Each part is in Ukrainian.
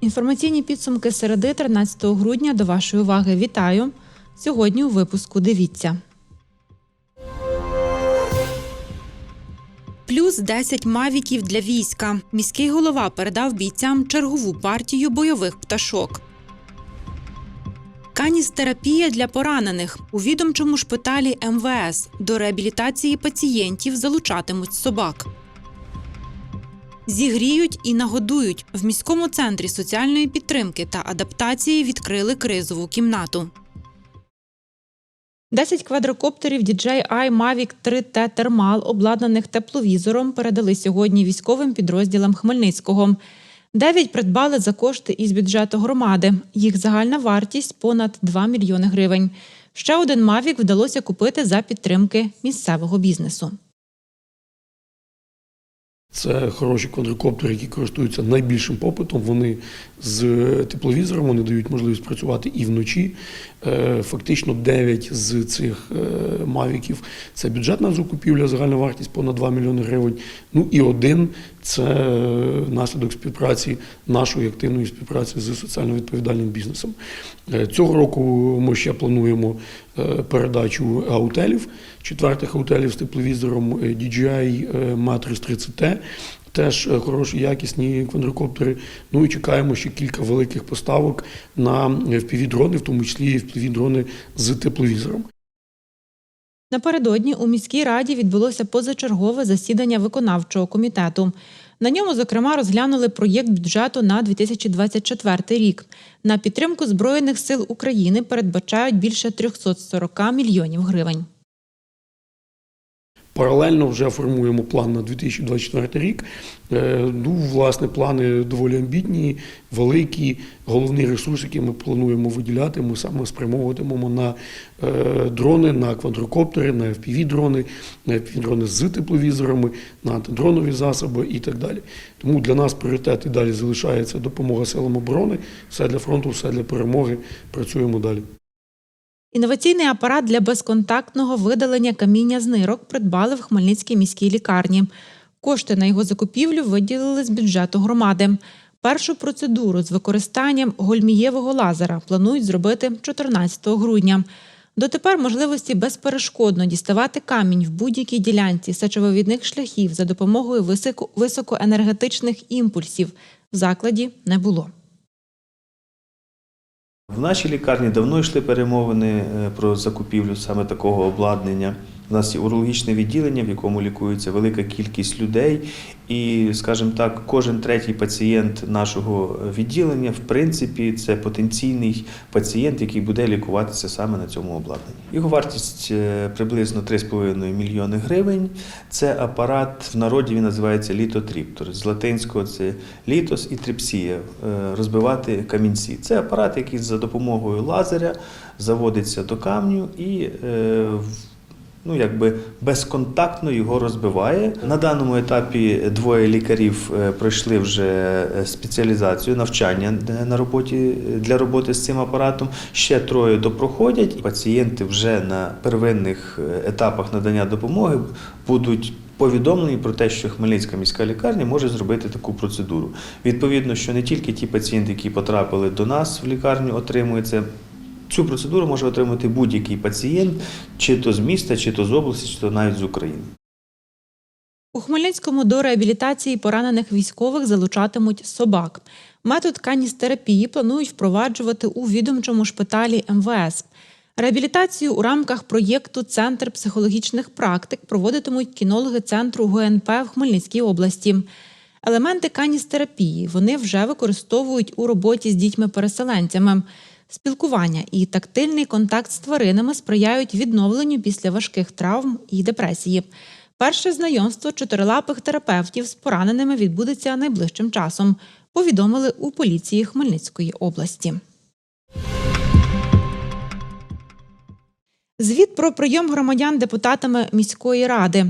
Інформаційні підсумки середи 13 грудня до вашої уваги вітаю. Сьогодні у випуску дивіться. Плюс 10 мавіків для війська. Міський голова передав бійцям чергову партію бойових пташок. Каністерапія для поранених у відомчому шпиталі МВС до реабілітації пацієнтів залучатимуть собак. Зігріють і нагодують. В міському центрі соціальної підтримки та адаптації відкрили кризову кімнату. 10 квадрокоптерів DJI Mavic 3T Thermal, обладнаних тепловізором, передали сьогодні військовим підрозділам Хмельницького. Дев'ять придбали за кошти із бюджету громади. Їх загальна вартість понад 2 мільйони гривень. Ще один Mavic вдалося купити за підтримки місцевого бізнесу. Це хороші квадрокоптери, які користуються найбільшим попитом. Вони з тепловізором вони дають можливість працювати і вночі. Е, Фактично 9 з цих е, мавіків це бюджетна закупівля, загальна вартість понад 2 мільйони гривень. Ну і один це е, наслідок співпраці нашої активної співпраці з соціально відповідальним бізнесом. Е, Цього року ми ще плануємо е, передачу аутелів, четвертих аутелів з тепловізором DJI Matrix 30T. Теж хороші, якісні квадрокоптери. Ну і чекаємо ще кілька великих поставок на FPV-дрони, в тому числі і FPV-дрони з тепловізором. Напередодні у міській раді відбулося позачергове засідання виконавчого комітету. На ньому, зокрема, розглянули проєкт бюджету на 2024 рік. На підтримку Збройних сил України передбачають більше 340 мільйонів гривень. Паралельно вже формуємо план на 2024 рік. Е, Ну, власне, плани доволі амбітні, великі. Головний ресурс, який ми плануємо виділяти, ми саме спрямовуватимемо на е, дрони, на квадрокоптери, на FPV-дрони, на FPV-дрони з тепловізорами, на антидронові засоби і так далі. Тому для нас пріоритет і далі залишається допомога силам оборони. Все для фронту, все для перемоги. Працюємо далі. Інноваційний апарат для безконтактного видалення каміння з нирок придбали в Хмельницькій міській лікарні. Кошти на його закупівлю виділили з бюджету громади. Першу процедуру з використанням гольмієвого лазера планують зробити 14 грудня. Дотепер можливості безперешкодно діставати камінь в будь-якій ділянці сечовивідних шляхів за допомогою високоенергетичних імпульсів в закладі не було. В нашій лікарні давно йшли перемовини е, про закупівлю саме такого обладнання. У нас є урологічне відділення, в якому лікується велика кількість людей, і, скажімо так, кожен третій пацієнт нашого відділення, в принципі, це потенційний пацієнт, який буде лікуватися саме на цьому обладнанні. Його вартість е, приблизно 3,5 мільйони гривень. Це апарат в народі він називається літотріптор. З латинського це літос і трипсія е, розбивати камінці. Це апарат, який за допомогою лазеря заводиться до камню і е, ну, якби безконтактно його розбиває. На даному етапі двоє лікарів е, пройшли вже е, спеціалізацію, навчання е, на роботі для роботи з цим апаратом. Ще троє допроходять. Пацієнти вже на первинних етапах надання допомоги будуть. Повідомлені про те, що Хмельницька міська лікарня може зробити таку процедуру. Відповідно, що не тільки ті пацієнти, які потрапили до нас в лікарню, отримують це. Цю процедуру може отримати будь-який пацієнт, чи то з міста, чи то з області, чи то навіть з України. У Хмельницькому до реабілітації поранених військових залучатимуть собак. Метод каністерапії планують впроваджувати у відомчому шпиталі МВС. Реабілітацію у рамках проєкту Центр психологічних практик проводитимуть кінологи центру ГНП в Хмельницькій області. Елементи каністерапії вони вже використовують у роботі з дітьми-переселенцями. Спілкування і тактильний контакт з тваринами сприяють відновленню після важких травм і депресії. Перше знайомство чотирилапих терапевтів з пораненими відбудеться найближчим часом, повідомили у поліції Хмельницької області. Звіт про прийом громадян депутатами міської ради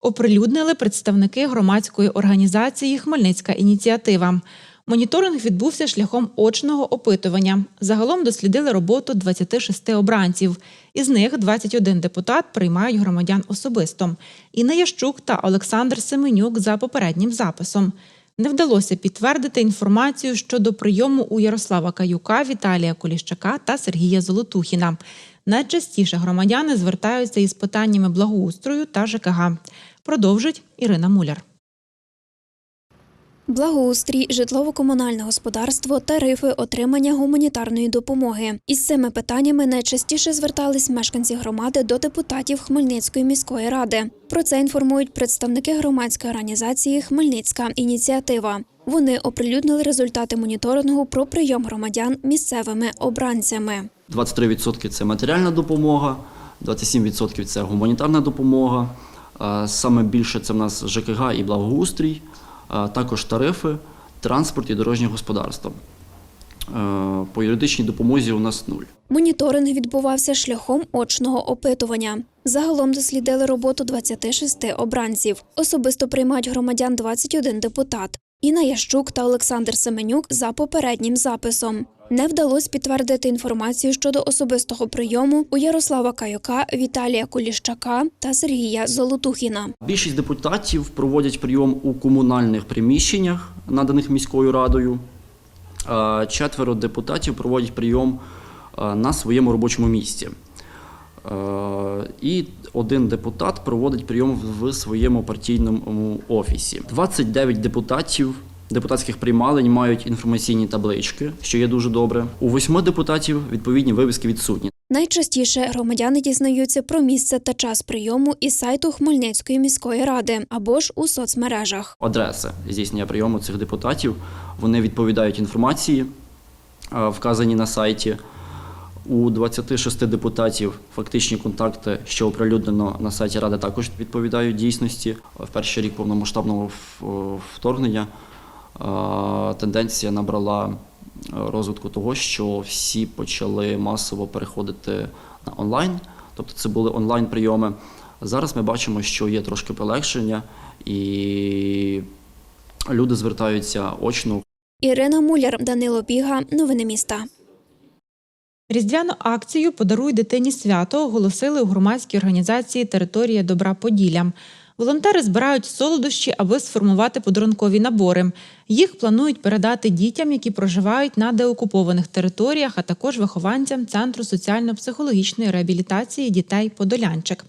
оприлюднили представники громадської організації Хмельницька ініціатива. Моніторинг відбувся шляхом очного опитування. Загалом дослідили роботу 26 обранців. Із них 21 депутат приймають громадян особисто. Інна Ящук та Олександр Семенюк за попереднім записом. Не вдалося підтвердити інформацію щодо прийому у Ярослава Каюка, Віталія Коліщака та Сергія Золотухіна. Найчастіше громадяни звертаються із питаннями благоустрою та ЖКГ. Продовжить Ірина Муляр. Благоустрій, житлово-комунальне господарство, тарифи, отримання гуманітарної допомоги. Із цими питаннями найчастіше звертались мешканці громади до депутатів Хмельницької міської ради. Про це інформують представники громадської організації Хмельницька ініціатива. Вони оприлюднили результати моніторингу про прийом громадян місцевими обранцями. 23% це матеріальна допомога, 27% це гуманітарна допомога. Е, Саме більше це в нас ЖКГ і благоустрій, також тарифи, транспорт і дорожнє господарство. Е, По юридичній допомозі у нас нуль. Моніторинг відбувався шляхом очного опитування. Загалом дослідили роботу 26 обранців. Особисто приймають громадян 21 депутат. Інна Ящук та Олександр Семенюк за попереднім записом. Не вдалося підтвердити інформацію щодо особистого прийому у Ярослава Каюка, Віталія Коліщака та Сергія Золотухіна. Більшість депутатів проводять прийом у комунальних приміщеннях, наданих міською радою. Е, Четверо депутатів проводять прийом е, на своєму робочому місці. Е, І один депутат проводить прийом в своєму партійному офісі. 29 депутатів депутатських приймалень мають інформаційні таблички, що є дуже добре. У восьми депутатів відповідні вивіски відсутні. Найчастіше громадяни дізнаються про місце та час прийому із сайту Хмельницької міської ради або ж у соцмережах. адреси здійснення прийому цих депутатів. Вони відповідають інформації, е, вказані на сайті. У 26 депутатів фактичні контакти, що оприлюднено на сайті Ради, також відповідають дійсності. В перший рік повномасштабного вторгнення тенденція набрала розвитку того, що всі почали масово переходити на онлайн, тобто це були онлайн прийоми. Зараз ми бачимо, що є трошки полегшення, і люди звертаються очно Ірина Муляр, Данило Біга. Новини міста. Різдвяну акцію Подаруй дитині свято оголосили у громадській організації Територія добра Поділля. Волонтери збирають солодощі, аби сформувати подарункові набори. Їх планують передати дітям, які проживають на деокупованих територіях, а також вихованцям Центру соціально-психологічної реабілітації дітей Подолянчик.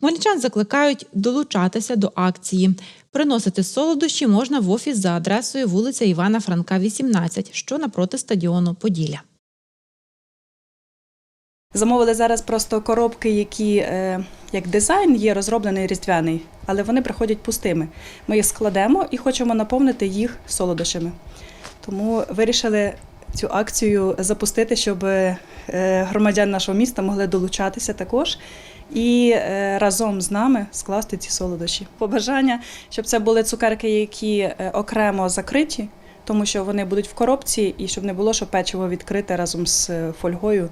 Хмельничан закликають долучатися до акції. Приносити солодощі можна в офіс за адресою вулиця Івана Франка, 18, що напроти стадіону Поділля. Замовили зараз просто коробки, які е, як дизайн є розроблений різдвяний, але вони приходять пустими. Ми їх складемо і хочемо наповнити їх солодощами. Тому вирішили цю акцію запустити, щоб е, громадян нашого міста могли долучатися також і е, разом з нами скласти ці солодощі. Побажання, щоб це були цукерки, які окремо закриті. Тому що вони будуть в коробці, і щоб не було, що печиво відкрите разом з фольгою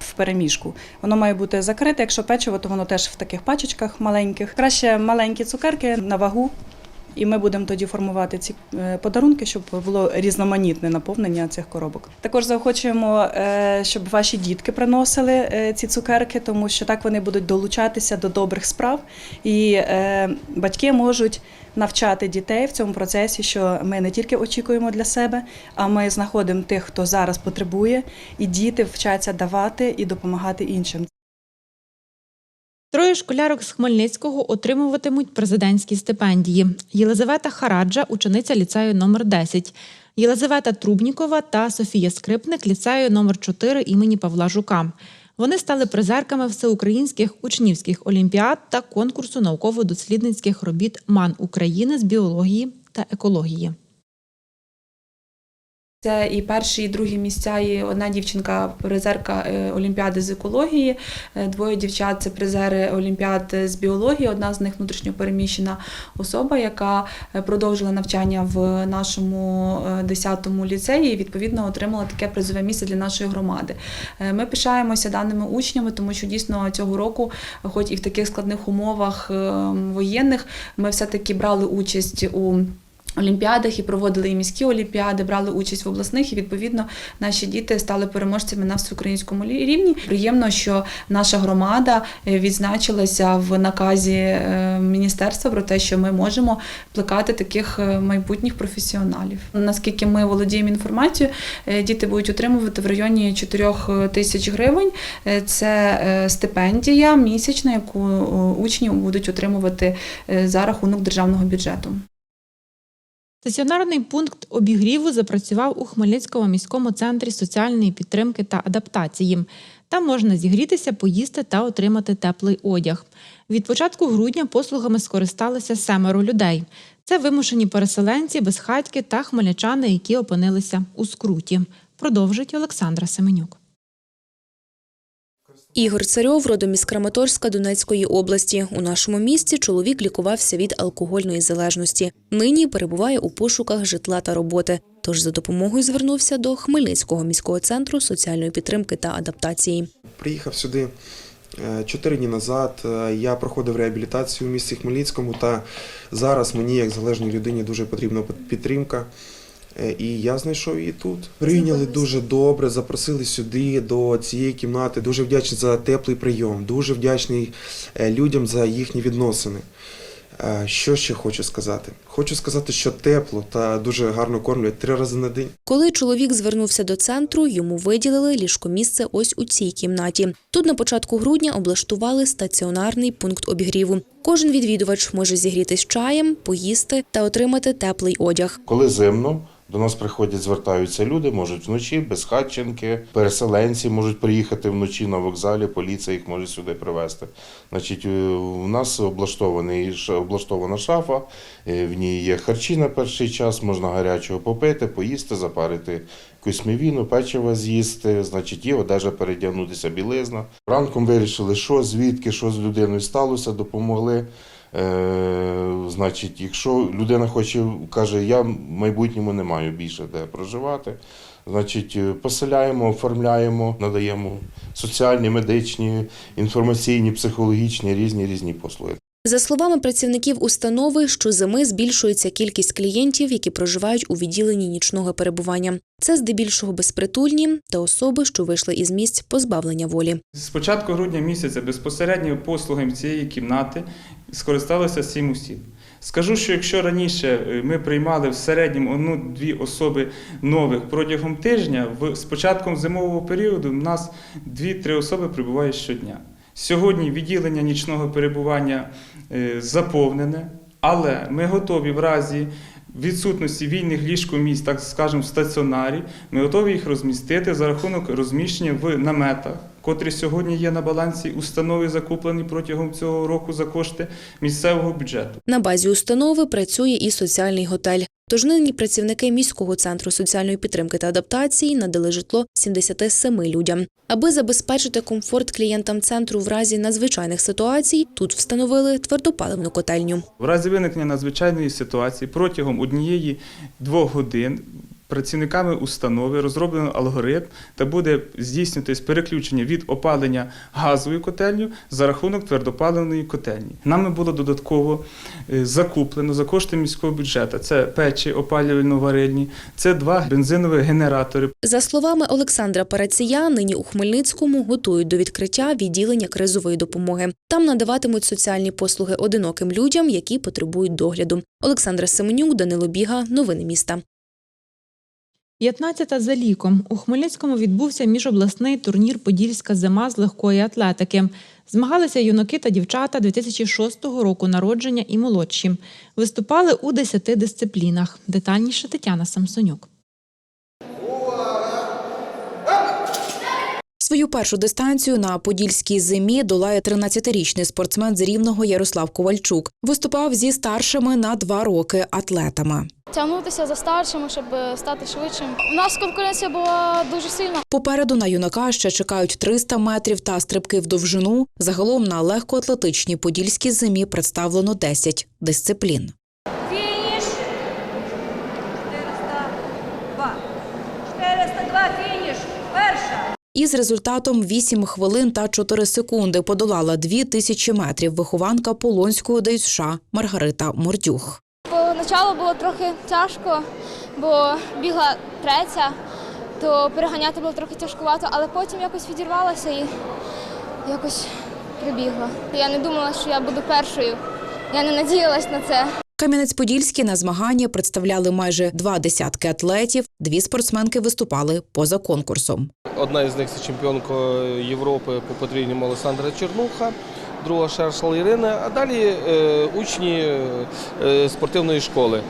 в переміжку. Воно має бути закрите. Якщо печиво, то воно теж в таких пачечках маленьких. Краще маленькі цукерки на вагу. І ми будемо тоді формувати ці е, подарунки, щоб було різноманітне наповнення цих коробок. Також заохочуємо, е, щоб ваші дітки приносили е, ці цукерки, тому що так вони будуть долучатися до добрих справ, і батьки можуть навчати дітей в цьому процесі, що ми не тільки очікуємо для себе, а ми знаходимо тих, хто зараз потребує, і діти вчаться давати і допомагати іншим. Троє школярок з Хмельницького отримуватимуть президентські стипендії. Єлизавета Хараджа, учениця ліцею номер 10 Єлизавета Трубнікова та Софія Скрипник ліцею номер 4 імені Павла Жука. Вони стали призерками всеукраїнських учнівських олімпіад та конкурсу науково-дослідницьких робіт МАН України з біології та екології. Це і перші, і другі місця. І одна дівчинка призерка е, Олімпіади з екології, е, двоє дівчат це призери Олімпіад з біології. Одна з них внутрішньопереміщена особа, яка е, продовжила навчання в нашому 10-му ліцеї і відповідно отримала таке призове місце для нашої громади. Ми пишаємося даними учнями, тому що дійсно цього року, хоч і в таких складних умовах е, воєнних, ми все-таки брали участь у Олімпіадах і проводили і міські олімпіади, брали участь в обласних, і відповідно наші діти стали переможцями на всеукраїнському рівні. Приємно, що наша громада е, відзначилася в наказі е, міністерства про те, що ми можемо плекати таких е, майбутніх професіоналів. Наскільки ми володіємо інформацією, діти будуть отримувати в районі 4 тисяч гривень. Це стипендія місячна, яку учні будуть отримувати за рахунок державного бюджету. Стаціонарний пункт обігріву запрацював у Хмельницькому міському центрі соціальної підтримки та адаптації. Там можна зігрітися, поїсти та отримати теплий одяг. Від початку грудня послугами скористалися семеро людей. Це вимушені переселенці, безхатьки та хмельничани, які опинилися у скруті. Продовжить Олександра Семенюк. Ігор Царьов родом із Краматорська Донецької області. У нашому місті чоловік лікувався від алкогольної залежності. Нині перебуває у пошуках житла та роботи. Тож за допомогою звернувся до Хмельницького міського центру соціальної підтримки та адаптації. Приїхав сюди е, чотири дні назад. Е, Я проходив реабілітацію в місті Хмельницькому, та зараз мені, як залежній людині, дуже потрібна підтримка. Е, І я знайшов її тут. Прийняли дуже добре, запросили сюди до цієї кімнати. Дуже вдячний за теплий прийом, дуже вдячний е, людям за їхні відносини. Е, Що ще хочу сказати? Хочу сказати, що тепло та дуже гарно кормлять три рази на день. Коли чоловік звернувся до центру, йому виділили ліжкомісце ось у цій кімнаті. Тут на початку грудня облаштували стаціонарний пункт обігріву. Кожен відвідувач може зігрітись чаєм, поїсти та отримати теплий одяг. Коли зимно, до нас приходять, звертаються люди, можуть вночі, безхатченки, переселенці можуть приїхати вночі на вокзалі, поліція їх може сюди привезти. Значить, е, у нас облаштований облаштована шафа, е, в ній є харчі на перший час, можна гарячого попити, поїсти, запарити якусь мівіну, печиво з'їсти, значить, є одежа передягнутися, білизна. Ранком вирішили, що звідки, що з людиною сталося, допомогли. Е, значить, якщо людина хоче, каже, я в майбутньому не маю більше де проживати, значить, е, поселяємо, оформляємо, надаємо соціальні, медичні, інформаційні, психологічні, різні різні послуги. За словами працівників установи, щозими збільшується кількість клієнтів, які проживають у відділенні нічного перебування. Це здебільшого безпритульні та особи, що вийшли із місць позбавлення волі. З початку грудня місяця безпосередньо послугами цієї кімнати скористалися сім осіб. Скажу, що якщо раніше е, ми приймали в середньому одну-дві особи нових протягом тижня, з початком зимового періоду в нас дві-три особи прибувають щодня. Сьогодні відділення нічного перебування заповнене, але ми готові в разі відсутності вільних ліжкомісць, так скажемо, в стаціонарі, ми готові їх розмістити за рахунок розміщення в наметах, котрі сьогодні є на балансі установи, закуплені протягом цього року за кошти місцевого бюджету. На базі установи працює і соціальний готель. Тож нині працівники міського центру соціальної підтримки та адаптації надали житло 77 людям. Аби забезпечити комфорт клієнтам центру в разі надзвичайних ситуацій, тут встановили твердопаливну котельню. В разі виникнення надзвичайної ситуації протягом однієї двох годин працівниками установи розроблено алгоритм та буде здійснюватись переключення від опалення газовою котельню за рахунок твердопаливної котельні. Нами було додатково е, закуплено за кошти міського бюджету. Це печі опалювально-варильні, це два бензинові генератори. За словами Олександра Парація, нині у Хмельницькому готують до відкриття відділення кризової допомоги. Там надаватимуть соціальні послуги одиноким людям, які потребують догляду. Олександра Семенюк, Данило Біга. Новини міста. 15-та за ліком. У Хмельницькому відбувся міжобласний турнір Подільська зима з легкої атлетики. Змагалися юнаки та дівчата 2006 року народження і молодші. Виступали у 10 дисциплінах. Детальніше Тетяна Самсонюк. Свою першу дистанцію на подільській зимі долає 13-річний спортсмен з рівного Ярослав Ковальчук. Виступав зі старшими на два роки атлетами. Тягнутися за старшими, щоб стати швидшим. У нас конкуренція була дуже сильна. Попереду на юнака ще чекають 300 метрів та стрибки в довжину. Загалом на легкоатлетичній подільській зимі представлено 10 дисциплін. Фініш. 402. 402 фініш. Перша. Із результатом 8 хвилин та 4 секунди подолала 2000 метрів вихованка Полонського ДЮСШ Маргарита Мордюх. По Спочатку було трохи тяжко, бо бігла третя, то переганяти було трохи тяжкувато, але потім якось відірвалася і якось прибігла. Я не думала, що я буду першою. Я не надіялась на це. Кам'янець-Подільський на змагання представляли майже два десятки атлетів. Дві спортсменки виступали поза конкурсом. Одна із них це чемпіонка Європи по потрійному Олександра Чернуха, друга Шершал Ірина, а далі е, учні е, спортивної школи.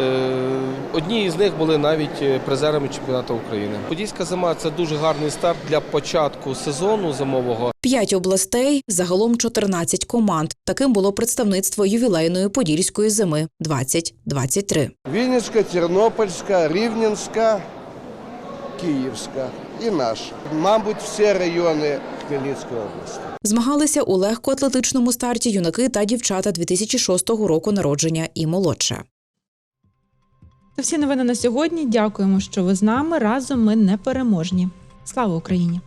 Е, одні із них були навіть е, призерами чемпіонату України. Подільська зима це дуже гарний старт для початку сезону зимового. П'ять областей, загалом 14 команд. Таким було представництво ювілейної подільської зими 2023. Вінницька, Тернопільська, Рівненська, Київська і наша. Мабуть, всі райони Хмельницької області. Змагалися у легкоатлетичному старті юнаки та дівчата 2006 року народження і молодше. Це всі новини на сьогодні. Дякуємо, що ви з нами. Разом ми непереможні. Слава Україні!